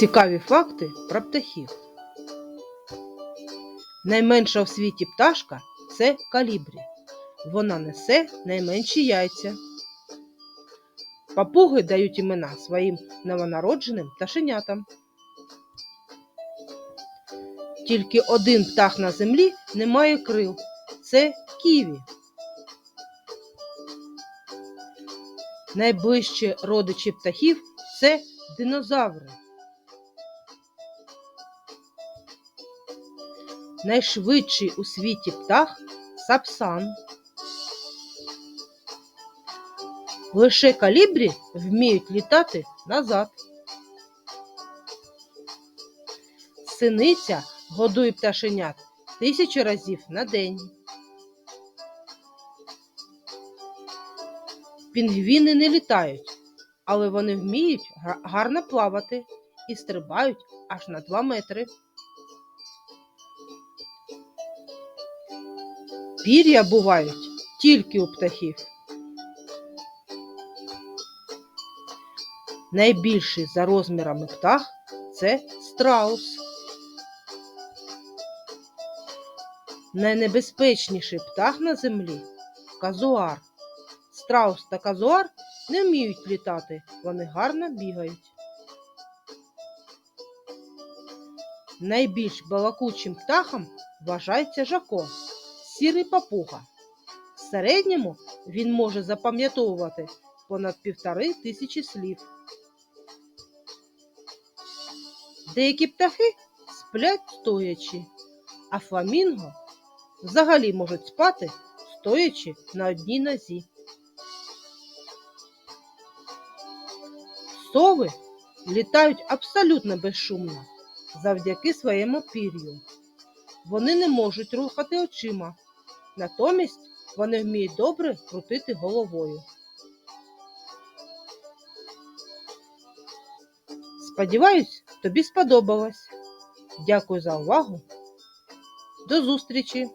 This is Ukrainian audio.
Цікаві факти про птахів. Найменша в світі пташка це калібрі. Вона несе найменші яйця. Папуги дають імена своїм новонародженим пташенятам. Тільки один птах на землі не має крил. Це ківі. Найближчі родичі птахів це динозаври. Найшвидший у світі птах сапсан. Лише калібрі вміють літати назад. Синиця годує пташенят тисячу разів на день. Пінгвіни не літають, але вони вміють гарно плавати і стрибають аж на 2 метри. Пір'я бувають тільки у птахів. Найбільший за розмірами птах це страус. Найнебезпечніший птах на землі казуар. Страус та казуар не вміють літати, вони гарно бігають. Найбільш балакучим птахом вважається жако, сірий папуга. В середньому він може запам'ятовувати понад півтори тисячі слів. Деякі птахи сплять стоячи, а фламінго взагалі можуть спати стоячи на одній нозі. Сови літають абсолютно безшумно завдяки своєму пір'ю. Вони не можуть рухати очима, натомість вони вміють добре крутити головою. Сподіваюсь, тобі сподобалось. Дякую за увагу. До зустрічі!